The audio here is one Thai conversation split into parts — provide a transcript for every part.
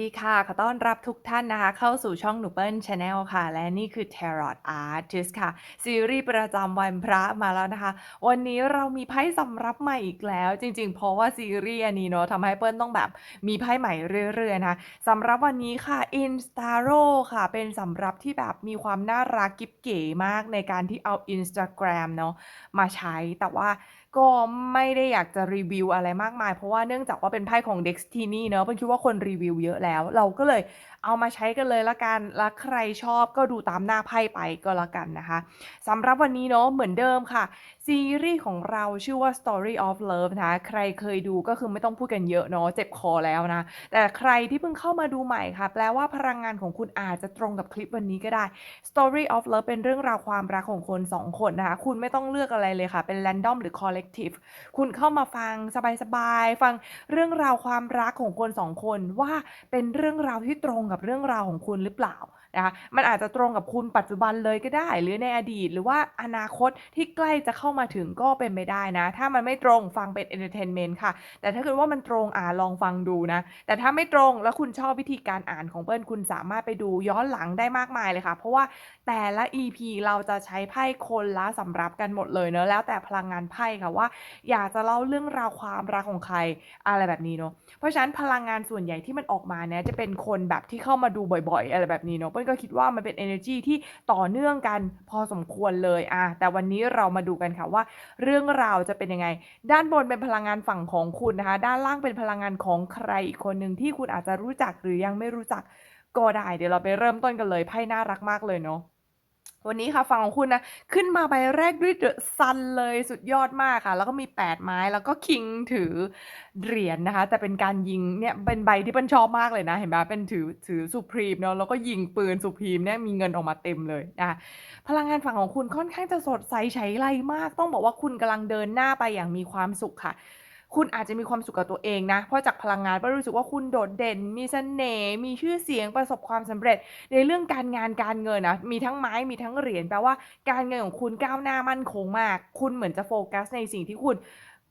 ดีค่ะ ขอต้อนรับทุกท่านนะคะ เข้าสู่ช่องหนูเปิ้ลชาแนลค่ะ และนี่คือ Tarot Artist ค่ะ ซีรีส์ประจำวันพระมาแล้วนะคะ วันนี้เรามีไพ่สำรับใหม่อีกแล้ว จริงๆ เพราะว่าซีรีส์อันนี้เนาะทำให้เปิ้ลต้องแบบมีไพ่ใหม่เรื่อยๆนะคะสำหรับวันนี้ค่ะ Instaro ค่ะ เป็นสำรับที่แบบมีความน่ารักกิ๊บเก๋มากในการที่เอา Instagram เนาะมาใช้แต่ว่า ก็ไม่ได้อยากจะรีวิวอะไรมากมาย เพราะว่าเนื่องจากว่าเป็นไพ่ของ Destiny เนอะเพิ่นคิดว่าคนรีวิวเยอะแล้ว เราก็เลย เอามาใช้กันเลยละกัน แล้วใครชอบก็ดูตามหน้าไพ่ไปก็แล้วกันนะคะสำหรับวันนี้เนาะเหมือนเดิมค่ะ ซีรีส์ของเราชื่อว่า Story of Love นะคะใครเคยดูก็คือไม่ต้องพูดกันเยอะเนาะเจ็บคอแล้วนะ แต่ใครที่เพิ่งเข้ามาดูใหม่ค่ะ แปลว่าพลังงานของคุณอาจจะตรงกับคลิปวันนี้ก็ได้ Story of Love เป็นเรื่องราวความรักของคนสองคนนะคะ คุณไม่ต้องเลือกอะไรเลยค่ะ เป็น random หรือ collective คุณเข้ามาฟังสบายๆ ฟังเรื่องราวความรักของคนสองคนว่าเป็นเรื่องราวที่ตรงกับเรื่องราวของคุณหรือเปล่า นะคะมันอาจจะตรงกับคุณปัจจุบันเลยก็ได้ หรือในอดีต หรือว่าอนาคตที่ใกล้จะเข้ามาถึงก็เป็นไปได้นะ ถ้ามันไม่ตรงฟังเป็น entertainment ค่ะ แต่ถ้าเกิดว่ามันตรงอ่าลองฟังดูนะ แต่ถ้าไม่ตรงแล้วคุณชอบวิธีการอ่านของเปิ้ลคุณสามารถไปดูย้อนหลังได้มากมายเลยค่ะ เพราะว่าแต่ละ EP เราจะใช้ไพ่คนละสำรับกันหมดเลยเนอะแล้วแต่พลังงานไพ่ค่ะว่า อยากจะเล่าเรื่องราวความรักของใครอะไรแบบนี้เนาะเพราะฉะนั้นพลังงานส่วนใหญ่ที่มันออกมาเนี่ยจะเป็นคนแบบที่เข้ามาดูบ่อย ๆ อะไรแบบนี้เนาะเปิ้ลก็คิดว่ามันเป็น energy ที่ต่อเนื่องกันพอสมควรเลยอะแต่วันนี้เรามาดูกันค่ะว่า เรื่องราวจะเป็นยังไง ด้านบนเป็นพลังงานฝั่งของคุณนะคะ ด้านล่างเป็นพลังงานของใครอีกคนหนึ่งที่คุณอาจจะรู้จักหรือยังไม่รู้จักก็ได้ เดี๋ยวเราไปเริ่มต้นกันเลยไพ่น่ารักมากเลยเนาะ วันนี้ค่ะฝั่งของคุณนะ ขึ้นมาใบแรกด้วยเดอะซันเลยสุดยอดมากค่ะ แล้วก็มี 8 ไม้แล้วก็คิงถือเหรียญนะคะ แต่เป็นการยิงเนี่ยเป็นใบที่เปิ้ลชอบมากเลยนะ เห็นไหมเป็นถือถือสุพรีมเนาะแล้วก็ยิงปืนสุพรีมเนี่ยมีเงินออกมาเต็มเลยนะคะพลังงานฝั่งของคุณค่อนข้างจะสดใสใช้ไรมาก ต้องบอกว่าคุณกำลังเดินหน้าไปอย่างมีความสุขค่ะ คุณอาจจะมีความสุขกับตัวเองนะ เพราะจากพลังงานเปิ้ลรู้สึกว่าคุณโดดเด่น มีเสน่ห์ มีชื่อเสียงประสบความสำเร็จ ในเรื่องการงานการเงินนะ มีทั้งไม้ มีทั้งเหรียญ แปลว่าการเงินของคุณก้าวหน้ามั่นคงมาก คุณเหมือนจะโฟกัสในสิ่งที่คุณ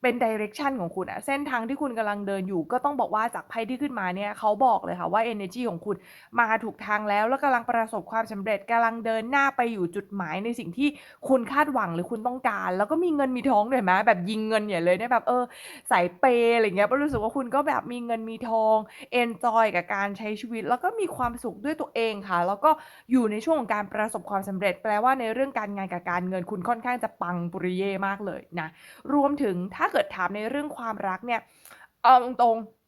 เป็นดิเรกชันของคุณอะเส้นทางที่คุณกำลังเดินอยู่ก็ต้องบอกว่าจากไพ่ที่ขึ้นมาเนี่ยเขาบอกเลยค่ะว่า energy ของคุณมาถูกทางแล้ว แล้วกำลังประสบความสำเร็จกำลังเดินหน้าไปอยู่จุดหมายในสิ่งที่คุณคาดหวังหรือคุณต้องการ แล้วก็มีเงินมีทองด้วยไหมแบบยิงเงินใหญ่เลยเนี่ยแบบเออสายเปย์อะไรเงี้ยเปิ้ลรู้สึกว่าคุณก็แบบมีเงินมีทองเอนจอยกับการใช้ชีวิต แล้วก็มีความสุขด้วยตัวเองค่ะ แล้วก็อยู่ในช่วงของการประสบความสำเร็จ แปลว่าในเรื่องการงานกับการเงินคุณค่อนข้างจะปังปุริเย่มากเลยนะรวมถึงถ้าเกิดถามในเรื่องความรักเนี่ย เอาตรงๆ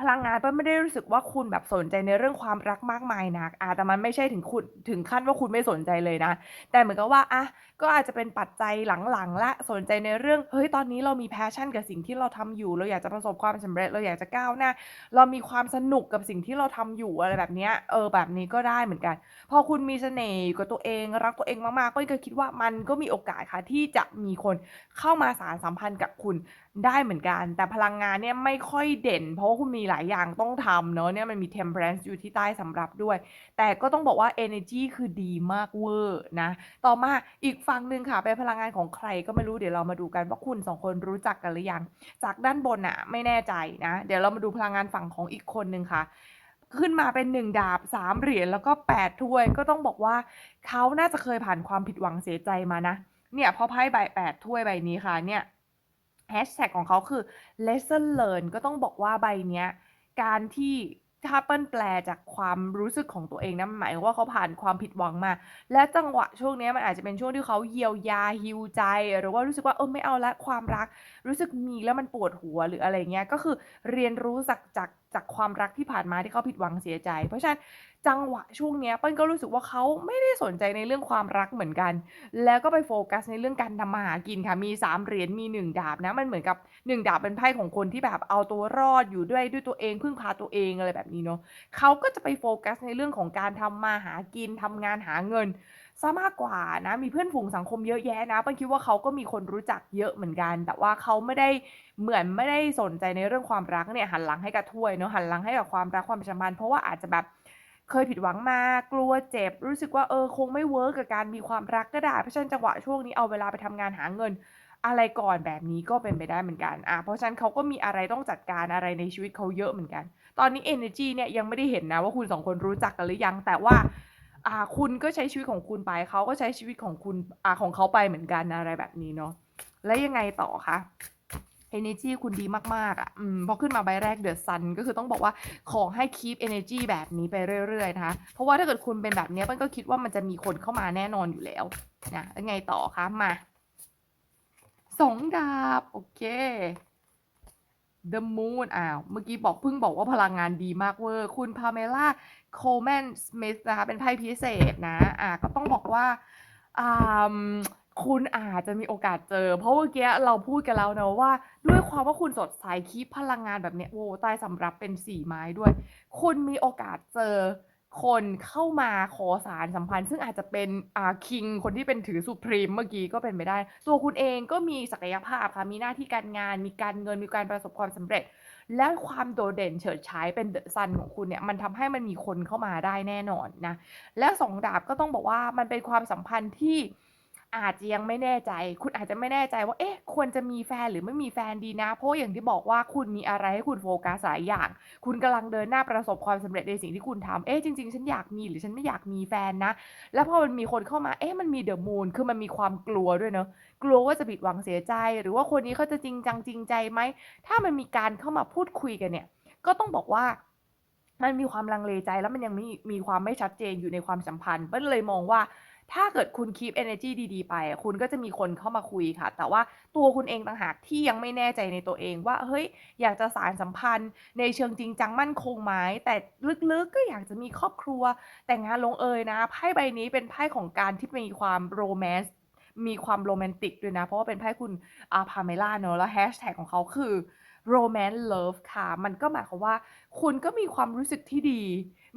พลังงานเปิ้ลไม่ได้รู้สึกว่าคุณแบบสนใจในเรื่องความรักมากมายนักอะแต่มันไม่ใช่ถึงคุณถึงขั้นว่าคุณไม่สนใจเลยนะ แต่เหมือนกับว่าอะก็อาจจะเป็นปัจจัยหลังๆและสนใจในเรื่องเฮ้ยตอนนี้เรามีแพชชั่นกับสิ่งที่เราทำอยู่ เราอยากจะประสบความสำเร็จเราอยากจะก้าวหน้า เรามีความสนุกกับสิ่งที่เราทำอยู่อะไรแบบเนี้ยเออแบบนี้ก็ได้เหมือนกัน พอคุณมีเสน่ห์กับตัวเองรักตัวเองมากๆก็ก็คิดว่ามันก็มีโอกาสค่ะที่จะมีคนเข้ามาสารสัมพันธ์กับคุณ ได้เหมือนกัน แต่พลังงานเนี่ยไม่ค่อยเด่น เพราะว่าคุณมีหลายอย่างต้องทำเนอะเนี่ยมันมี temperance อยู่ที่ใต้สำรับด้วย แต่ก็ต้องบอกว่า energy คือดีมากเวอร์นะ ต่อมาอีกฝั่งหนึ่งค่ะ เป็นพลังงานของใครก็ไม่รู้เดี๋ยวเรามาดูกันว่าคุณสองคนรู้จักกันหรือยัง จากด้านบนอะไม่แน่ใจนะ เดี๋ยวเรามาดูพลังงานฝั่งของอีกคนหนึ่งค่ะขึ้นมาเป็นหนึ่งดาบสามเหรียญแล้วก็แปดถ้วย ก็ต้องบอกว่าเขาน่าจะเคยผ่านความผิดหวังเสียใจมานะ เนี่ยพอไพ่ใบแปดถ้วยใบนี้ค่ะเนี่ย แฮชแท็กของเขาคือ lesson learn ก็ต้องบอกว่าใบเนี้ย การที่ถ้าเปิ้ลแปลจากความรู้สึกของตัวเองนะหมายว่าเขาผ่านความผิดหวังมา และจังหวะช่วงเนี้ยมันอาจจะเป็นช่วงที่เขาเยียวยาฮิวใจ หรือว่ารู้สึกว่าเออไม่เอาละความรัก รู้สึกมีแล้วมันปวดหัวหรืออะไรเงี้ยก็คือเรียนรู้จากจากจากความรักที่ผ่านมาที่เขาผิดหวังเสียใจ เพราะฉะนั้น จังหวะช่วงเนี้ยเปิ้ลก็รู้สึกว่าเขาไม่ได้สนใจในเรื่องความรักเหมือนกัน แล้วก็ไปโฟกัสในเรื่องการทำมาหากินค่ะ มีสามเหรียญ มีหนึ่งดาบนะ มันเหมือนกับหนึ่งดาบเป็นไพ่ของคนที่แบบเอาตัวรอดอยู่ด้วยด้วยตัวเองพึ่งพาตัวเองอะไรแบบนี้เนาะเขาก็จะไปโฟกัสในเรื่องของการทำมาหากินทำงานหาเงินซะมากกว่านะ มีเพื่อนฝูงสังคมเยอะแยะนะเปิ้ลคิดว่าเขาก็มีคนรู้จักเยอะเหมือนกัน แต่ว่าเขาไม่ได้เหมือนไม่ได้สนใจในเรื่องความรักเนี่ยหันหลังให้กับถ้วยเนาะหันหลังให้กับความรักความสัมพันธ์เพราะว่าอาจจะแบบ เคยผิดหวังมากลัวเจ็บ รู้สึกว่าเออคงไม่เวิร์กกับการมีความรักก็ได้เพราะฉะนั้นจังหวะช่วงนี้เอาเวลาไปทำงานหาเงิน อะไรก่อนแบบนี้ก็เป็นไปได้เหมือนกันอะเพราะฉะนั้นเขาก็มีอะไรต้องจัดการอะไรในชีวิตเขาเยอะเหมือนกัน ตอนนี้เอเนอร์จีเนี่ยยังไม่ได้เห็นนะว่าคุณสองคนรู้จักกันหรือยัง แต่ว่าอ่าคุณก็ใช้ชีวิตของคุณไปเขาก็ใช้ชีวิตของคุณอ่าของเขาไปเหมือนกันอะไรแบบนี้เนาะแล้วยังไงต่อคะ energy คุณดีมากๆอะอืมพอขึ้นมาใบแรก The Sun ก็คือต้องบอกว่าขอให้ keep energy แบบนี้ไปเรื่อยๆนะคะเพราะว่าถ้าเกิดคุณเป็นแบบนี้มันก็คิดว่ามันจะมีคนเข้ามาแน่นอนอยู่แล้วนะแล้วไงต่อคะมาสองดาบ โอเค The Moon อ้าว เมื่อกี้บอกเพิ่งบอกว่าพลังงานดีมากเวอร์ คุณพาเมล่าโคลแมนสมิธนะคะ เป็นไพ่พิเศษนะ อ่า ก็ต้องบอกว่าอ่า คุณอาจจะมีโอกาสเจอ เพราะเมื่อกี้เราพูดกันแล้วเนะว่า ด้วยความว่าคุณสดใสคีพลังงานแบบเนี้ยโอ้ใต้สำรับเป็นสี่ไม้ด้วย คุณมีโอกาสเจอคนเข้ามาขอสารสัมพันธ์ ซึ่งอาจจะเป็นอ่าคิงคนที่เป็นถือสุพรีมเมื่อกี้ก็เป็นไปได้ ตัวคุณเองก็มีศักยภาพค่ะมีหน้าที่การงาน มีการเงินมีการประสบความสำเร็จ และความโดดเด่นเฉิดฉายเป็นเดอะซันของคุณเนี่ยมันทำให้มันมีคนเข้ามาได้แน่นอนนะและสองดาบก็ต้องบอกว่ามันเป็นความสัมพันธ์ที่ อาจจะยังไม่แน่ใจ คุณอาจจะไม่แน่ใจว่าเอ๊ะควรจะมีแฟนหรือไม่มีแฟนดีนะ เพราะอย่างที่บอกว่าคุณมีอะไรให้คุณโฟกัสหลายอย่าง คุณกำลังเดินหน้าประสบความสำเร็จในสิ่งที่คุณทำเอ๊ะจริงๆ ฉันอยากมีหรือฉันไม่อยากมีแฟนนะ แล้วพอมันมีคนเข้ามาเอ๊ะมันมีเดอะมูนคือมันมีความกลัวด้วยเนาะกลัวว่าจะผิดหวังเสียใจ หรือว่าคนนี้เขาจะจริงจังจริงใจไหมถ้ามันมีการเข้ามาพูดคุยกันเนี่ย ก็ต้องบอกว่ามันมีความลังเลใจแล้วมันยังมีมีความไม่ชัดเจนอยู่ในความสัมพันธ์เปิ้ลเลยมองว่า ถ้าเกิดคุณ keep energy ดีๆ ไป คุณก็จะมีคนเข้ามาคุยค่ะ แต่ว่าตัวคุณเองต่างหากที่ยังไม่แน่ใจในตัวเองว่า เฮ้ย อยากจะสานสัมพันธ์ ในเชิงจริงจังมั่นคงไหมแต่ลึกๆก็อยากจะมีครอบครัว แต่งงานลงเอยนะ ไพ่ใบนี้เป็นไพ่ของการที่มีความโรแมนต์มีความโรแมนติกด้วยนะ เพราะว่าเป็นไพ่คุณอาพาเมล่าเนาะแล้วแฮชแท็กของเขาคือ Romance Love ค่ะ มันก็หมายความว่า คุณก็มีความรู้สึกที่ดี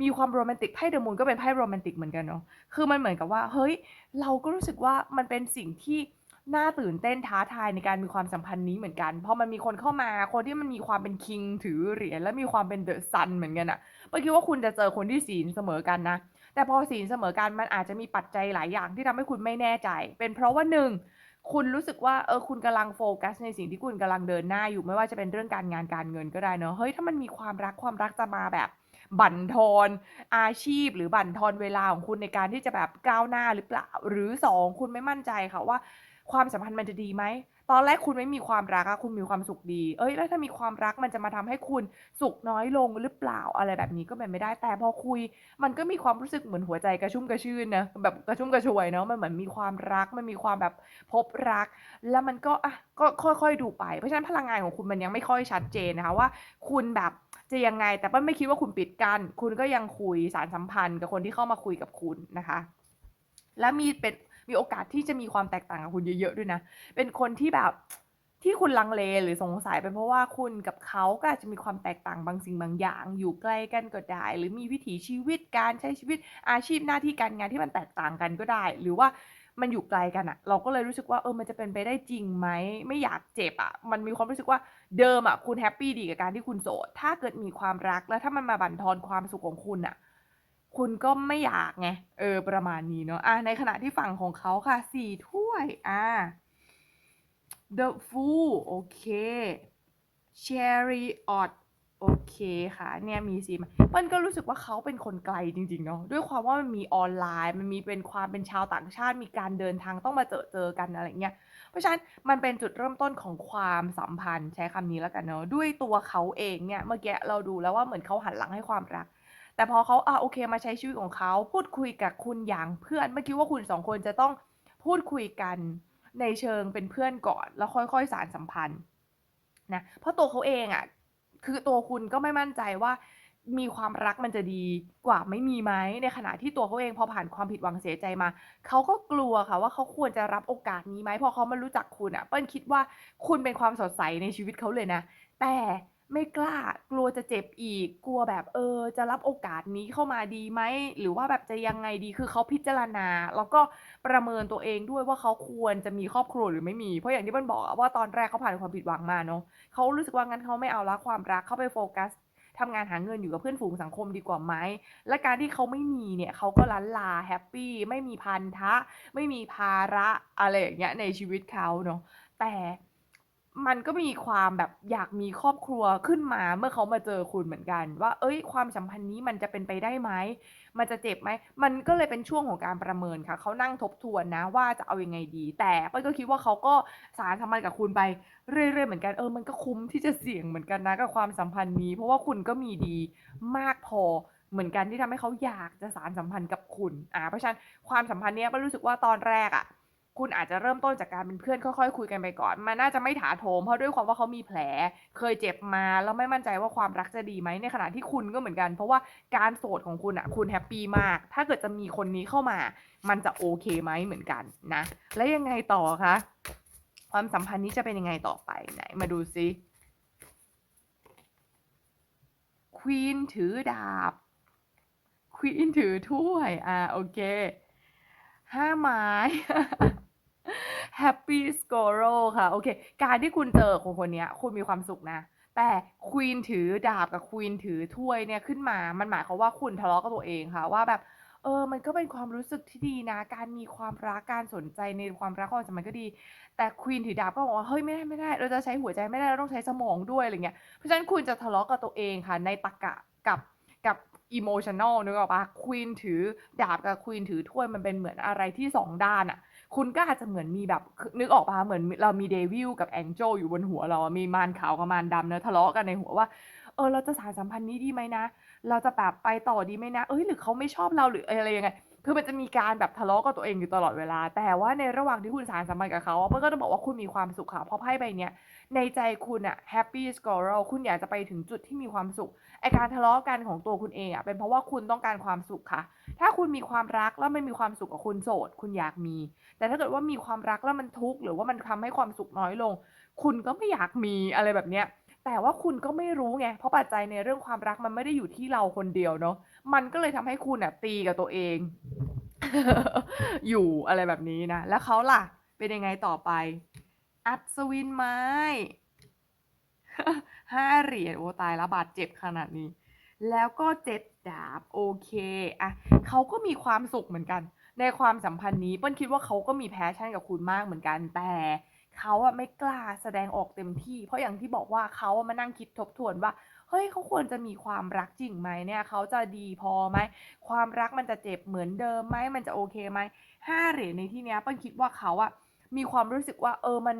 มีความโรแมนติกไพ่ The Moon ก็เป็นไพ่โรแมนติกเหมือนกันเนาะคือมันเหมือนกับว่า เฮ้ย เราก็รู้สึกว่ามันเป็นสิ่งที่น่าตื่นเต้นท้าทายในการมีความสัมพันธ์นี้เหมือนกันพอมันมีคนเข้ามา คนที่มันมีความเป็นคิงถือเหรียญและมีความเป็น The Sun เหมือนกันน่ะเปิ้ลคิดว่าคุณจะเจอคนที่ศีลเสมอกันนะ แต่พอศีลเสมอกันมันอาจจะมีปัจจัยหลายอย่างที่ทำให้คุณไม่แน่ใจ เป็นเพราะว่า1 คุณรู้สึกว่าเออคุณกำลังโฟกัสในสิ่งที่คุณกำลังเดินหน้าอยู่ไม่ว่าจะเป็นเรื่องการงานการเงินก็ได้เนาะเฮ้ยถ้ามันมีความรักความรักจะมาแบบบั่นทอนอาชีพ หรือบั่นทอนเวลาของคุณในการที่จะแบบก้าวหน้าหรือเปล่าหรือ 2 คุณไม่มั่นใจค่ะว่า ความสัมพันธ์มันจะดีไหม ตอนแรกคุณไม่มีความรักอะคุณมีความสุขดีเฮ้ย แล้วถ้ามีความรักมันจะมาทำให้คุณสุขน้อยลงหรือเปล่าอะไรแบบนี้ก็เป็นไปได้ แต่พอคุย มันก็มีความรู้สึกเหมือนหัวใจกระชุ่มกระชวยนนะ แบบกระชุ่มกระชวยเนาะ มันเหมือนมีความรัก มันมีความแบบพบรัก แล้วมันก็อะ ก็ค่อยๆดูไป เพราะฉะนั้นพลังงานของคุณมันยังไม่ค่อยชัดเจนนะคะว่า คุณแบบจะยังไง แต่เปิ้ลไม่คิดว่าคุณปิดกั้น คุณก็ยังคุยสานสัมพันธ์กับคนที่เข้ามาคุยกับคุณนะคะ และมีเป็น มีโอกาสที่จะมีความแตกต่างกับคุณเยอะๆด้วยนะ เป็นคนที่แบบที่คุณลังเลหรือสงสัยเป็นเพราะว่าคุณกับเขาก็อาจจะมีความแตกต่างบางสิ่งบางอย่าง อยู่ใกล้กันก็ได้ หรือมีวิถีชีวิตการใช้ชีวิตอาชีพหน้าที่การงานที่มันแตกต่างกันก็ได้ หรือว่ามันอยู่ไกลกันน่ะเราก็เลยรู้สึกว่าเออมันจะเป็นไปได้จริงไหมไม่อยากเจ็บอะมันมีความรู้สึกว่าเดิมอะคุณแฮปปี้ดีกับการที่คุณโสดถ้าเกิดมีความรักแล้วถ้ามันมาบั่นทอนความสุขของคุณน่ะ คุณก็ไม่อยากไง เออ ประมาณนี้เนาะอ่าในขณะที่ฝั่งของเขาค่ะ4ถ้วย อ่า The Fool โอเค Chariot โอเคค่ะ เนี่ยมี4ไม้เปิ้ลก็รู้สึกว่าเขาเป็นคนไกลจริง ๆ เนาะด้วยความว่ามันมีออนไลน์ มันมีเป็นความเป็นชาวต่างชาติ มีการเดินทางต้องมาเจอๆกันอะไรเงี้ย เพราะฉะนั้นมันเป็นจุดเริ่มต้นของความสัมพันธ์ใช้คำนี้แล้วกันเนาะด้วยตัวเขาเองเนี่ยเมื่อกี้เราดูแล้วว่าเหมือนเขาหันหลังให้ความรัก แต่พอเขาอ่าโอเคมาใช้ชีวิตของเขาพูดคุยกับคุณอย่างเพื่อน ไม่คิดว่าคุณ2คนจะต้องพูดคุยกันในเชิงเป็นเพื่อนก่อน แล้วค่อยๆสานสัมพันธ์นะเพราะตัวเขาเองอะคือตัวคุณก็ไม่มั่นใจว่ามีความรักมันจะดีกว่าไม่มีไหมในขณะที่ตัวเขาเองพอผ่านความผิดหวังเสียใจมาเขาก็กลัวค่ะว่าเขาควรจะรับโอกาสนี้ไหมพอเขามารู้จักคุณอะเปิ้ลคิดว่าคุณเป็นความสดใสในชีวิตเขาเลยนะ แต่ ไม่กล้ากลัวจะเจ็บอีก กลัวแบบเออ จะรับโอกาสนี้เข้ามาดีไหม หรือว่าแบบจะยังไงดีคือเขาพิจารณา แล้วก็ประเมินตัวเองด้วยว่าเขาควรจะมีครอบครัวหรือไม่มี เพราะอย่างที่เปิ้ลบอกว่าตอนแรกเขาผ่านความผิดหวังมาเนาะเขารู้สึกว่างั้นเขาไม่เอาล้วความรักเขาไปโฟกัสทำงานหาเงินอยู่กับเพื่อนฝูงสังคมดีกว่าไหม และการที่เขาไม่มีเนี่ยเขาก็ลั้นลาแฮปปี้ไม่มีพันธะ ไม่มีภาระอะไรอย่างเงี้ยในชีวิตเขาเนาะแต่ มันก็มีความแบบอยากมีครอบครัวขึ้นมาเมื่อเขามาเจอคุณเหมือนกัน ว่าเฮ้ย ความสัมพันธ์นี้มันจะเป็นไปได้ไหมมันจะเจ็บไหมมันก็เลยเป็นช่วงของการประเมินค่ะ เขานั่งทบทวนนะว่าจะเอาอยังไงดี แต่เป้ยก็คิดว่าเขาก็สานสัมพันธ์กับคุณไปเรื่อยๆเหมือนกันเออมันก็คุ้มที่จะเสี่ยงเหมือนกันนะกับความสัมพันธ์นี้ เพราะว่าคุณก็มีดีมากพอเหมือนกันที่ทำให้เขาอยากจะสานสัมพันธ์กับคุณ อ่า เพราะฉะนั้นความสัมพันธ์เนี้ยป้ยรู้สึกว่าตอนแรกอะ คุณอาจจะเริ่มต้นจากการเป็นเพื่อนค่อยๆคุยกันไปก่อน มันน่าจะไม่ถาโถมเพราะด้วยความว่าเขามีแผล เคยเจ็บมาแล้วไม่มั่นใจว่าความรักจะดีไหมในขณะที่คุณก็เหมือนกัน เพราะว่าการโสดของคุณอะคุณแฮปปี้มาก ถ้าเกิดจะมีคนนี้เข้ามา มันจะโอเคไหมเหมือนกันนะ แล้วยังไงต่อคะความสัมพันธ์นี้จะเป็นยังไงต่อไปไหน มาดูซิ Queen ถือดาบ Queen ถือถ้วย อ่า โอเค ห้าไม้ Happy Squirrel ค่ะ โอเค การที่คุณเจอคนคนนี้คุณมีความสุขนะ แต่ Queen ถือดาบกับ Queen ถือถ้วยเนี่ยขึ้นมา มันหมายความว่าคุณทะเลาะกับตัวเองค่ะ ว่าแบบเออ มันก็เป็นความรู้สึกที่ดีนะ การมีความรัก การสนใจในความรักความสัมพันธ์ก็ดี แต่ Queen ถือดาบก็บอกว่า เฮ้ย ไม่ได้ๆเราจะใช้หัวใจไม่ได้ เราต้องใช้สมองด้วยอะไรเงี้ย เพราะฉะนั้นคุณจะทะเลาะกับตัวเองค่ะ ในตรรกะกับกับ อิโมชันแนลนึกออกปะควีนถือดาบกับควีนถือถ้วยมันเป็นเหมือนอะไรที่สองด้านอะคุณก็อาจจะเหมือนมีแบบนึกออกปะเหมือนเรามีเดวิลกับ Angel อยู่บนหัวเราอะมีมารขาวกับมารดำเนาะทะเลาะกันในหัวว่าเออเราจะสารสัมพันธ์นี้ดีไหมนะ เราจะแบบไปต่อดีไหมนะ เอ้ยหรือเขาไม่ชอบเราหรืออะไรยังไง คือมันจะมีการแบบทะเลาะกับตัวเองอยู่ตลอดเวลา แต่ว่าในระหว่างที่คุณสานสัมพันธ์กับเขาอะเป้ยก็จะบอกว่าคุณมีความสุขค่ะเพราะไพ่ใบเนี้ยในใจคุณน่ะ Happy Squirrel คุณอยากจะไปถึงจุดที่มีความสุขไอการทะเลาะกันของตัวคุณเองอะเป็นเพราะว่าคุณต้องการความสุขค่ะ ถ้าคุณมีความรักแล้วไม่มีความสุขกับคนโสด คุณอยากมี แต่ถ้าเกิดว่ามีความรักแล้วมันทุกข์หรือว่ามันทำให้ความสุขน้อยลง คุณก็ไม่อยากมีอะไรแบบเนี้ย แต่ว่าคุณก็ไม่รู้ไง เพราะปัจจัยในเรื่องความรักมันไม่ได้อยู่ที่เราคนเดียวเนาะ มันก็เลยทำให้คุณน่ะตีกับตัวเอง อยู่อะไรแบบนี้นะ แล้วเขาล่ะ เป็นยังไงต่อไป อัศวินไม้5เหรียญโอ้ตายแล้วบาดเจ็บขนาดนี้ แล้วก็7ดาบโอเคอะเขาก็มีความสุขเหมือนกัน ในความสัมพันธ์นี้เปิ้ลคิดว่าเขาก็มี passion กับคุณมากเหมือนกันแต่ เขาอะไม่กล้าแสดงออกเต็มที่ เพราะอย่างที่บอกว่าเขาอะมานั่งคิดทบทวนว่า เฮ้ยเขาควรจะมีความรักจริงไหมเนี่ย เขาจะดีพอไหม ความรักมันจะเจ็บเหมือนเดิมไหม มันจะโอเคไหมห้าเหรียญในที่เนี้ยเปิ้ลคิดว่าเขาอะมีความรู้สึกว่า เออมัน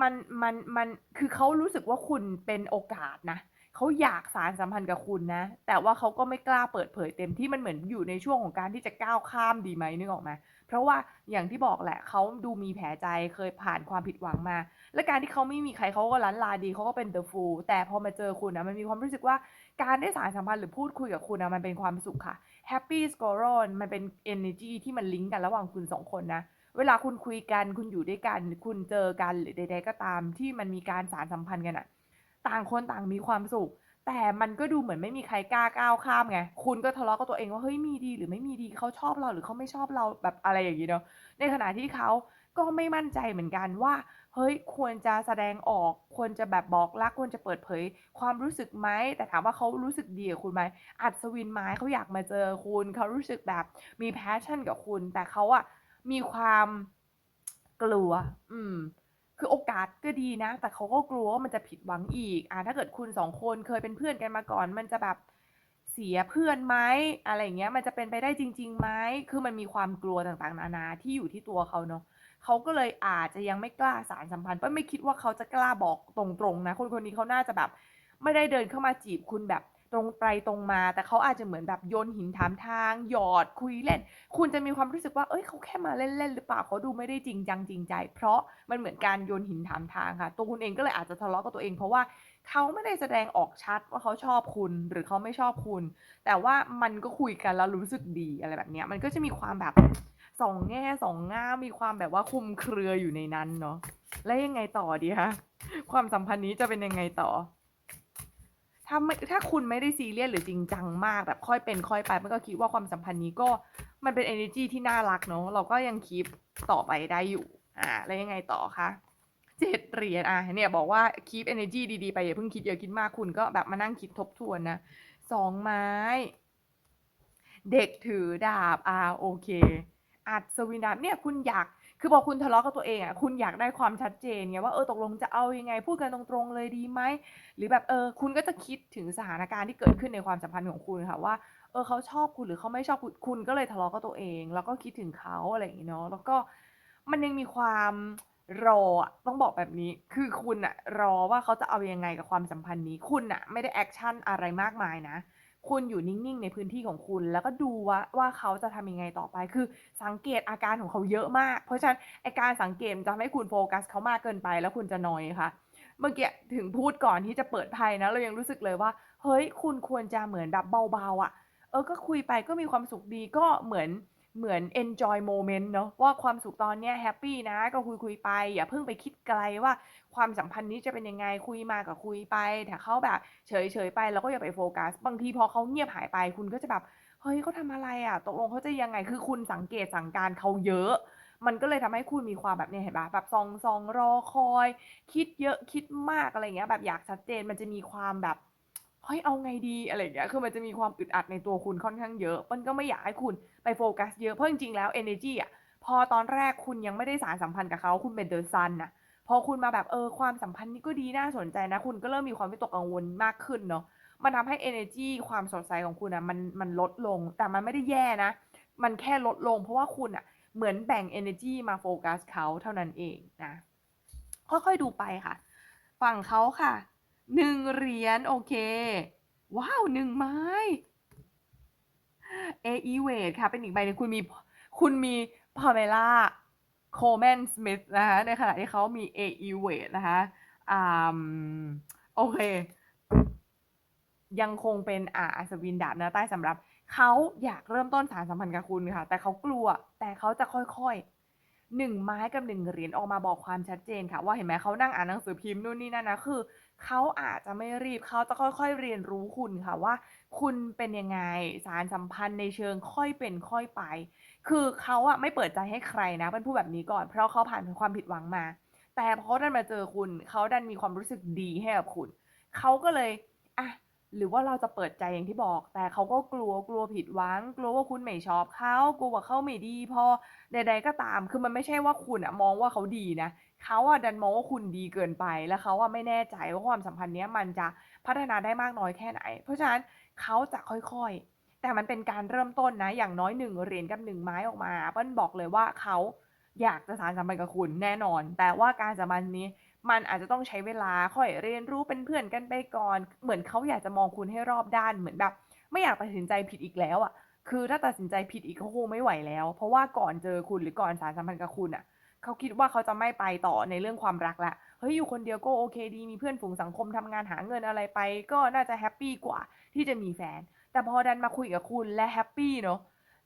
มันมันมันคือเขารู้สึกว่าคุณเป็นโอกาสนะ เขาอยากสานสัมพันธ์กับคุณนะ แต่ว่าเขาก็ไม่กล้าเปิดเผยเต็มที่มันเหมือนอยู่ในช่วงของการที่จะก้าวข้ามดีไหมนึกออกไหมเพราะว่าอย่างที่บอกแหละเขาดูมีแผลใจเคยผ่านความผิดหวังมา และการที่เขาไม่มีใครเขาก็ลั้นลาดีเขาก็เป็น The Fool แต่พอมาเจอคุณน่ะมันมีความรู้สึกว่าการได้สานสัมพันธ์หรือพูดคุยกับคุณน่ะมันเป็นความสุขค่ะ Happy Squirrel มันเป็นเอเนอร์จีที่มันลิงก์กันระหว่างคุณ2คนนะเวลาคุณคุยกันคุณอยู่ด้วยกัน คุณเจอกันหรือใดๆก็ตามที่มันมีการสานสัมพันธ์กันน่ะ ต่างคนต่างมีความสุข แต่มันก็ดูเหมือนไม่มีใครกล้าก้าวข้ามไงคุณก็ทะเลาะกับตัวเองว่าเฮ้ยมีดีหรือไม่มีดีเขาชอบเราหรือเขาไม่ชอบเราแบบอะไรอย่างงี้เนาะในขณะที่เขาก็ไม่มั่นใจเหมือนกันว่า เฮ้ยควรจะแสดงออก ควรจะแบบบอกรัก ควรจะเปิดเผย ความรู้สึกไหมแต่ถามว่าเขารู้สึกดีกับคุณไหมอัศวินไม้เขาอยากมาเจอคุณเขารู้สึกแบบมี passion กับคุณ แต่เขาอะมีความกลัว อืม คือโอกาสก็ดีนะ แต่เขาก็กลัวว่ามันจะผิดหวังอีก อ่าถ้าเกิดคุณ2คนเคยเป็นเพื่อนกันมาก่อน มันจะแบบเสียเพื่อนไหมอะไรอย่างเงี้ย มันจะเป็นไปได้จริงๆไหมคือมันมีความกลัวต่างๆ นานาที่อยู่ที่ตัวเขาเนาะเขาก็เลยอาจจะยังไม่กล้าสานสัมพันธ์เป้ยไม่คิดว่าเขาจะกล้าบอกตรงๆนะ คนคนนี้เขาน่าจะแบบ ไม่ได้เดินเข้ามาจีบคุณแบบ ตรงไปตรงมา แต่เขาอาจจะเหมือนแบบโยนหินถามทาง หยอดคุยเล่น คุณจะมีความรู้สึกว่าเฮ้ยเขาแค่มาเล่นๆหรือเปล่าเขาดูไม่ได้จริงจังจริงใจ เพราะมันเหมือนการโยนหินถามทางค่ะตัวคุณเองก็เลยอาจจะทะเลาะกับตัวเองเพราะว่าเขาไม่ได้แสดงออกชัดว่าเขาชอบคุณหรือเขาไม่ชอบคุณ แต่ว่ามันก็คุยกันแล้วรู้สึกดีอะไรแบบเนี้ยมันก็จะมีความแบบ2แง่2ง่ามมีความแบบว่าคุมเครืออยู่ในนั้นเนาะแล้วยังไงต่อดีคะความสัมพันธ์นี้จะเป็นยังไงต่อ ถ้าไม่ถ้าคุณไม่ได้ซีเรียสหรือจริงจังมากแบบค่อยเป็นค่อยไปเป้ยก็คิดว่าความสัมพันธ์นี้ก็มันเป็นเอเนอร์จีที่น่ารักเนาะเราก็ยัง keep ต่อไปได้อยู่อ่าแล้วยังไงต่อคะ7เหรียญอ่าเนี่ยบอกว่า keep เอเนจีดีๆไปอย่าเพิ่งคิดเยอะคิดมากคุณก็แบบมานั่งคิดทบทวนนะ2ไม้ เด็กถือดาบอ่าโอเค อัศวินดาบเนี่ยคุณอยาก คือพอคุณทะเลาะกับตัวเองอะคุณอยากได้ความชัดเจนไงว่าเออตกลงจะเอายังไง พูดกันตรงๆเลยดีไหมหรือแบบเออคุณก็จะคิดถึงสถานการณ์ที่เกิดขึ้นในความสัมพันธ์ของคุณค่ะว่าเออเขาชอบคุณหรือเขาไม่ชอบคุณคุณก็เลยทะเลาะกับตัวเอง แล้วก็คิดถึงเขาอะไรอย่างงี้เนาะแล้วก็มันยังมีความรอต้องบอกแบบนี้คือคุณน่ะรอว่าเขาจะเอายังไงกับความสัมพันธ์นี้ คุณน่ะไม่ได้แอกชันอะไรมากมายนะ คุณอยู่นิ่งๆ ในพื้นที่ของคุณ แล้วก็ดูว่าว่าเขาจะทำยังไงต่อไป คือสังเกตอาการของเขาเยอะมาก เพราะฉะนั้นไอ้การสังเกตจะทำให้คุณโฟกัสเขามากเกินไป แล้วคุณจะนอยค่ะ เมื่อกี้ถึงพูดก่อนที่จะเปิดไพ่นะเรายังรู้สึกเลยว่า เฮ้ยคุณควรจะเหมือนแบบเบาๆอะ เออก็คุยไปก็มีความสุขดีก็เหมือน เหมือน enjoy moment เนาะว่าความสุขตอนเนี้ยแฮปปีนะก็คุยๆไป อย่าเพิ่งไปคิดไกลว่าความสัมพันธ์นี้จะเป็นยังไงคุยมาก็คุยไปถ้าเขาแบบเฉยๆไปเราก็อย่าไปโฟกัส บางทีพอเขาเงียบหายไปคุณก็จะแบบเฮ้ยเขาทำอะไรอะตกลงเขาจะยังไงคือคุณสังเกตสังการเขาเยอะ มันก็เลยทำให้คุณมีความแบบเนี่ยเห็นปล่าแบบส่องรอคอย คิดเยอะคิดมากอะไรเงี้ยแบบอยากชัดเจนมันจะมีความแบบ เฮ้ยเอาไงดีอะไรเงี้ย คือมันจะมีความอึดอัดในตัวคุณค่อนข้างเยอะเปิ้ลก็ไม่อยากให้คุณไปโฟกัสเยอะ เพราะจริงๆแล้วเอเนอร์จีอะพอตอนแรกคุณยังไม่ได้สานสัมพันธ์กับเขาคุณเป็น The Sun น่ะพอคุณมาแบบเออความสัมพันธ์นี้ก็ดีน่าสนใจนะ คุณก็เริ่มมีความวิตกกังวลมากขึ้นเนาะ มันทำให้เอเนอร์จีความสดใสของคุณน่ะมันมันลดลง แต่มันไม่ได้แย่นะ มันแค่ลดลง เพราะว่าคุณน่ะเหมือนแบ่งเอเนอร์จีมาโฟกัสเขาเท่านั้นเองนะ ค่อยๆดูไปค่ะ ฝั่งเขาค่ะ 1เหรียญโอเค ว้าว1ไม้ AE Wade ค่ะ เป็นอีกใบหนึ่งคุณมีคุณมี Pamela Coleman Smith นะคะในขณะที่เขามี AE Wade นะคะอ่าโอเค ยังคงเป็นอ่าอัศวินดาบเนื้อใต้สำหรับเขาอยากเริ่มต้นสานสัมพันธ์กับคุณค่ะ แต่เขากลัวแต่เขาจะค่อยๆ1ไม้กับ1เหรียญออกมาบอกความชัดเจนค่ะ ว่าเห็นไหมเขานั่งอ่านหนังสือพิมพ์นู่นนี่นั่นนะคือ เขาอาจจะไม่รีบเขาจะค่อยๆเรียนรู้คุณค่ะว่า คุณเป็นยังไงสารสัมพันธ์ในเชิงค่อยเป็นค่อยไป คือเขาอะไม่เปิดใจให้ใครนะเป็นผู้แบบนี้ก่อนเพราะเขาผ่านความผิดหวังมา แต่พอเขาดันมาเจอคุณ เขาดันมีความรู้สึกดีให้กับคุณ เขาก็เลยอะ หรือว่าเราจะเปิดใจอย่างที่บอก แต่เขาก็กลัวกลัวผิดหวัง กลัวว่าคุณไม่ชอบเขากลัวว่าเขาไม่ดีพอใด ๆ ก็ตาม คือมันไม่ใช่ว่าคุณอะมองว่าเขาดีนะเขาอะดันมองว่าคุณดีเกินไป แล้วเขาอะไม่แน่ใจว่าความสัมพันธ์เนี้ยมันจะพัฒนาได้มากน้อยแค่ไหน เพราะฉะนั้นเขาจะค่อยๆ แต่มันเป็นการเริ่มต้นนะ อย่างน้อย1เหรียญกับ1ไม้ออกมาเปิ้ลบอกเลยว่าเขาอยากจะสานสัมพันธ์กับคุณแน่นอน แต่ว่าการสัมพันธ์นี้ มันอาจจะต้องใช้เวลาค่อยเรียนรู้เป็นเพื่อนกันไปก่อน เหมือนเขาอยากจะมองคุณให้รอบด้านเหมือนแบบ ไม่อยากตัดสินใจผิดอีกแล้วอะคือถ้าตัดสินใจผิดอีกเขาคงไม่ไหวแล้ว เพราะว่าก่อนเจอคุณหรือก่อนสานสัมพันธ์กับคุณน่ะเขาคิดว่าเขาจะไม่ไปต่อในเรื่องความรักแล้วเฮ้ยอยู่คนเดียวก็โอเคดีมีเพื่อนฝูงสังคมทำงานหาเงินอะไรไป ก็น่าจะแฮปปี้กว่าที่จะมีแฟน แต่พอดันมาคุยกับคุณและแฮปปี้เนาะ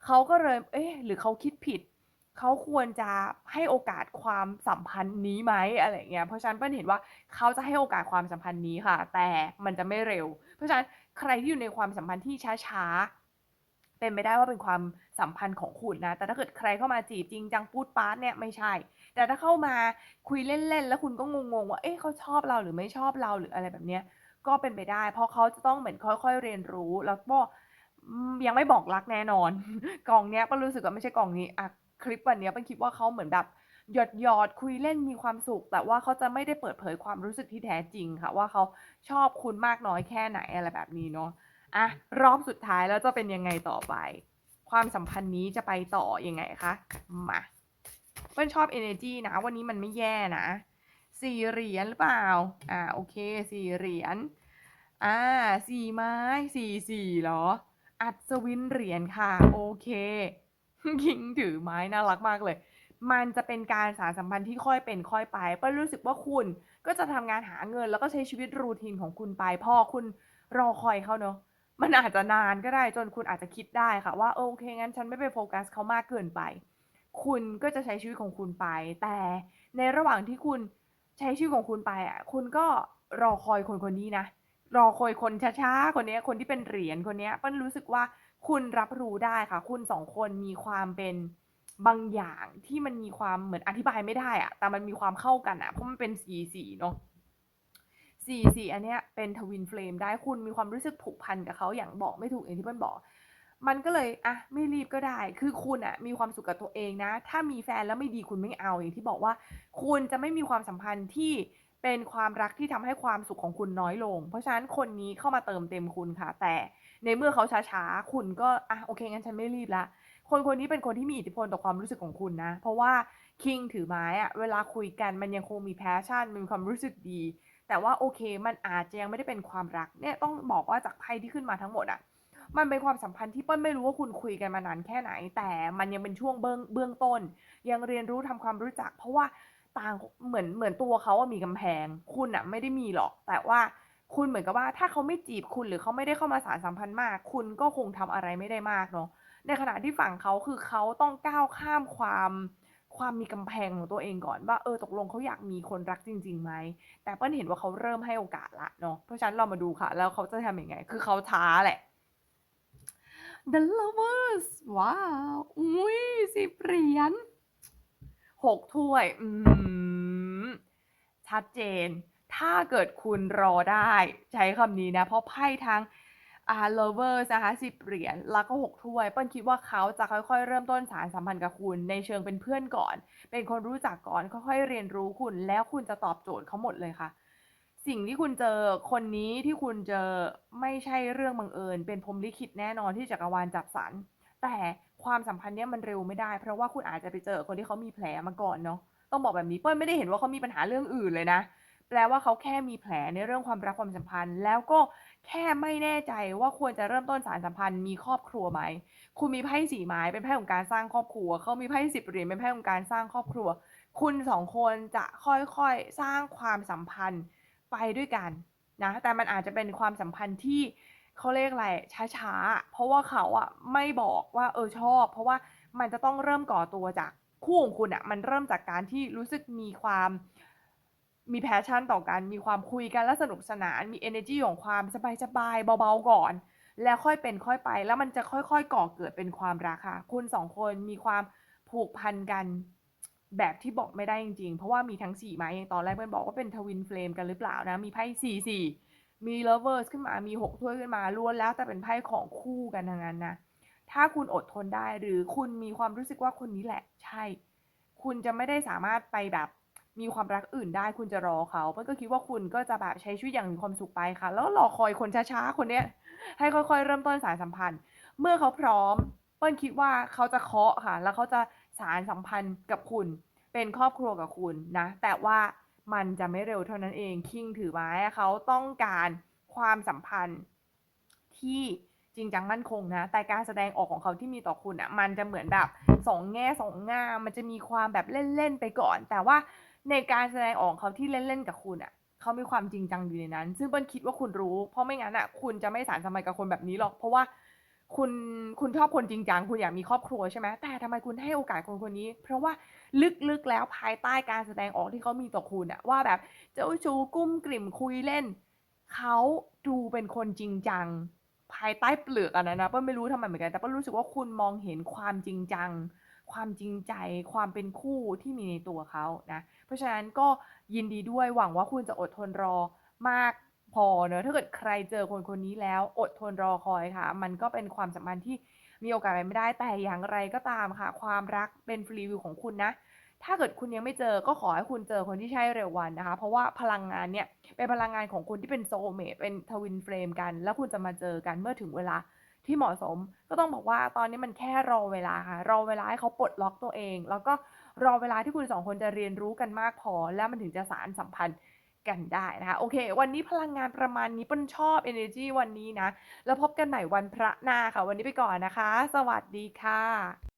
เขาก็เลยเอ๊ะหรือเขาคิดผิด เขาควรจะให้โอกาสความสัมพันธ์นี้ไหมอะไรเงี้ยเพราะฉะนั้นเปิ้ลเห็นว่าเขาจะให้โอกาสความสัมพันธ์นี้ค่ะ แต่มันจะไม่เร็ว เพราะฉะนั้นใครที่อยู่ในความสัมพันธ์ที่ช้าๆเป็นไปได้ว่าเป็นความสัมพันธ์ของคุณนะ แต่ถ้าเกิดใครเข้ามาจีบจริงจังปู๊ดป๊าดเนี่ยไม่ใช่ แต่ถ้าเข้ามาคุยเล่นๆแล้วคุณก็งงๆว่าเอ๊ะเขาชอบเราหรือไม่ชอบเราหรืออะไรแบบเนี้ยก็เป็นไปได้ เพราะเขาจะต้องเหมือนค่อยๆเรียนรู้แล้วก็ยังไม่บอกรักแน่นอน กองเนี้ยเปิ้ลรู้สึกว่าไม่ใช่กองนี้อะ คลิปวันนี้เปิ้ลคิดว่าเขาเหมือนแบบหยอดๆคุยเล่นมีความสุข แต่ว่าเขาจะไม่ได้เปิดเผยความรู้สึกที่แท้จริงค่ะ ว่าเขาชอบคุณมากน้อยแค่ไหนอะไรแบบนี้เนาะอะรอบสุดท้ายแล้วจะเป็นยังไงต่อไป ความสัมพันธ์นี้จะไปต่อยังไงคะมาเปิ้ลชอบเอเนอร์จีนะ วันนี้มันไม่แย่นะ4เหรียญหรือเปล่า อ่าโอเค4เหรียญอา4ไม้4-4เหรอ อัศวินเหรียญค่ะ โอเค คิงถือไม้น่ารักมากเลย มันจะเป็นการสานสัมพันธ์ที่ค่อยเป็นค่อยไปเปิ้ลรู้สึกว่าคุณก็จะทำงานหาเงิน แล้วก็ใช้ชีวิต routine ของคุณไปพอคุณรอคอยเขาเนาะมันอาจจะนานก็ได้จนคุณอาจจะคิดได้ค่ะว่าโอเคงั้นฉันไม่ไปโฟกัสเขามากเกินไป คุณก็จะใช้ชีวิตของคุณไป แต่ในระหว่างที่คุณใช้ชีวิตของคุณไปอะคุณก็รอคอยคนคนนี้นะรอคอยคนช้าๆคนนี้คนที่เป็นเหรียญคนนี้เปิ้ลรู้สึกว่า คุณรับรู้ได้ค่ะ คุณ2คนมีความเป็นบางอย่างที่มันมีความเหมือนอธิบายไม่ได้อะแต่มันมีความเข้ากันอะเพราะมันเป็น4-4เนาะ4-4อันเนี้ยเป็น Twin Flame ได้คุณมีความรู้สึกผูกพันกับเขาอย่างบอกไม่ถูกอย่างที่เปิ้ลบอก มันก็เลยอะไม่รีบก็ได้ คือคุณน่ะมีความสุขกับตัวเองนะ ถ้ามีแฟนแล้วไม่ดีคุณไม่เอาอย่างที่บอกว่า คุณจะไม่มีความสัมพันธ์ที่เป็นความรักที่ทำให้ความสุขของคุณน้อยลง เพราะฉะนั้นคนนี้เข้ามาเติมเต็มคุณค่ะ แต่ ในเมื่อเขาช้าๆ คุณก็อะโอเคงั้นฉันไม่รีบล้วคนคนนี้เป็นคนที่มีอิทธิพลต่อความรู้สึกของคุณนะ เพราะว่า King ถือไม้อะเวลาคุยกันมันยังคงมี passion มีความรู้สึกดี แต่ว่าโอเคมันอาจจะยังไม่ได้เป็นความรักเนี่ยต้องบอกว่าจากไพ่ที่ขึ้นมาทั้งหมดอะมันเป็นความสัมพันธ์ที่เปิ้ลไม่รู้ว่าคุณคุยกันมานานแค่ไหน แต่มันยังเป็นช่วงเบื้องเบื้องต้น ยังเรียนรู้ทำความรู้จัก เพราะว่าต่างเหมือนเหมือนตัวเขาอะมีกำแพง คุณน่ะไม่ได้มีหรอก แต่ว่า คุณเหมือนกับว่าถ้าเขาไม่จีบคุณหรือเขาไม่ได้เข้ามาสานสัมพันธ์มาก คุณก็คงทำอะไรไม่ได้มากเนาะในขณะที่ฝั่งเขาคือเขาต้องก้าวข้ามความความมีกำแพงของตัวเองก่อนว่าเออตกลงเขาอยากมีคนรักจริงๆไหมแต่เปิ้ลเห็นว่าเขาเริ่มให้โอกาสล้วเนาะเพราะฉะนั้นเรามาดูค่ะ แล้วเขาจะทำยังไง คือเขาช้าแหละ The Lovers ว้าวอุ๊ย10เหรียญ6ถ้วย อื้อฮือชัดเจน ถ้าเกิดคุณรอได้ใช้คำนี้นะ เพราะไพ่ทั้งอ่า Lovers นะคะ10เหรียญแล้วก็6ถ้วย เปิ้ลคิดว่าเขาจะค่อยๆ เริ่มต้นสานสัมพันธ์กับคุณ ในเชิงเป็นเพื่อนก่อน เป็นคนรู้จักก่อนค่อยๆเรียนรู้คุณ แล้วคุณจะตอบโจทย์เขาหมดเลยค่ะ สิ่งที่คุณเจอคนนี้ที่คุณเจอไม่ใช่เรื่องบังเอิญ เป็นพรหมลิขิตแน่นอนที่จักรวาลจัดสรรแต่ความสัมพันธ์เนี้ยมันเร็วไม่ได้ เพราะว่าคุณอาจจะไปเจอคนที่เขามีแผลมาก่อนเนาะต้องบอกแบบนี้เปิ้ลไม่ได้เห็นว่าเขามีปัญหาเรื่องอื่นเลยนะ แปลว่าเขาแค่มีแผลในเรื่องความรักความสัมพันธ์ แล้วก็แค่ไม่แน่ใจว่าควรจะเริ่มต้นสานสัมพันธ์มีครอบครัวไหม คุณมีไพ่4ไม้เป็นไพ่ของการสร้างครอบครัว เขามีไพ่10เหรียญเป็นไพ่ของการสร้างครอบครัว คุณ2คนจะค่อยๆสร้างความสัมพันธ์ไปด้วยกันนะแต่มันอาจจะเป็นความสัมพันธ์ที่เขาเรียกอะไรช้าๆ เพราะว่าเขาอะไม่บอกว่าเออชอบ เพราะว่ามันจะต้องเริ่มก่อตัวจากคู่ของคุณน่ะมันเริ่มจากการที่รู้สึกมีความ มี passion ต่อกัน มีความคุยกันแล้วสนุกสนาน มีเอเนอร์จีของความสบายๆเบาๆก่อน แล้วค่อยเป็นค่อยไป แล้วมันจะค่อยๆก่อเกิดเป็นความรักค่ะ คุณ2คนมีความผูกพันกันแบบที่บอกไม่ได้จริงๆ เพราะว่ามีทั้ง4ไม้อย่างตอนแรกเปิ้ลบอกว่าเป็น Twin Flame กันหรือเปล่านะ มีไพ่4-4มี Lovers ขึ้นมา มี6ถ้วยขึ้นมาล้วนแล้วแต่เป็นไพ่ของคู่กันทั้งนั้นนะ ถ้าคุณอดทนได้หรือคุณมีความรู้สึกว่าคนนี้แหละ ใช่ คุณจะไม่ได้สามารถไปแบบ มีความรักอื่นได้คุณจะรอเขาเปิ้ลก็คิดว่าคุณก็จะแบบใช้ชีวิตอย่างมีความสุขไปค่ะ แล้วรอคอยคนช้าๆคนเนี้ยให้ค่อยๆ เริ่มต้นสานสัมพันธ์ เมื่อเขาพร้อม เปิ้ลคิดว่าเขาจะเคาะค่ะ แล้วเขาจะสานสัมพันธ์กับคุณ เป็นครอบครัวกับคุณนะ แต่ว่ามันจะไม่เร็วเท่านั้นเอง King ถือไม้เขาต้องการความสัมพันธ์ที่จริงจังมั่นคงนะ แต่การแสดงออกของเขาที่มีต่อคุณน่ะ มันจะเหมือนแบบ2แง่2ง่าม มันจะมีความแบบเล่นๆไปก่อน แต่ว่า ในการแสดงออกเขาที่เล่นๆกับคุณน่ะเขามีความจริงจังอยู่ในนั้น ซึ่งเปิ้ลคิดว่าคุณรู้ เพราะไม่งั้นน่ะ คุณจะไม่สานสัมพันธ์กับคนแบบนี้หรอก เพราะว่าคุณคุณชอบคนจริงจังคุณอยากมีครอบครัวใช่ไหมแต่ทำไมคุณให้โอกาสคนคนนี้ เพราะว่าลึกๆแล้วภายใต้การแสดงออกที่เขามีต่อคุณน่ะว่าแบบเจ้าชู้กุ้มกลิ่มคุยเล่นเขาดูเป็นคนจริงจัง ภายใต้เปลือกอันนั้นนะเปิ้ลไม่รู้ทำไมเหมือนกันแต่เปิ้ลรู้สึกว่าคุณมองเห็นความจริงจัง ความจริงใจความเป็นคู่ที่มีในตัวเขานะ เพราะฉะนั้นก็ยินดีด้วยหวังว่าคุณจะอดทนรอมากพอเนาะถ้าเกิดใครเจอคนคนนี้แล้วอดทนรอคอยค่ะ มันก็เป็นความสัมพันธ์ที่มีโอกาสเป็นไปได้แต่อย่างไรก็ตามค่ะ ความรักเป็นฟรีวิลของคุณนะ ถ้าเกิดคุณยังไม่เจอก็ขอให้คุณเจอคนที่ใช่เร็ววันนะคะ เพราะว่าพลังงานเนี่ยเป็นพลังงานของคนที่เป็น Soulmate เป็น Twin Flame กัน แล้วคุณจะมาเจอกันเมื่อถึงเวลา ที่เหมาะสม ก็ต้องบอกว่าตอนนี้มันแค่รอเวลาค่ะ รอเวลาให้เขาปลดล็อกตัวเอง แล้วก็รอเวลาที่คุณสองคนจะเรียนรู้กันมากพอ แล้วมันถึงจะสารสัมพันธ์กันได้นะคะ โอเค วันนี้พลังงานประมาณนี้เปิ้ลชอบเอเนอร์จีวันนี้นะ แล้วพบกันใหม่วันพระหน้าค่ะ วันนี้ไปก่อนนะคะ สวัสดีค่ะ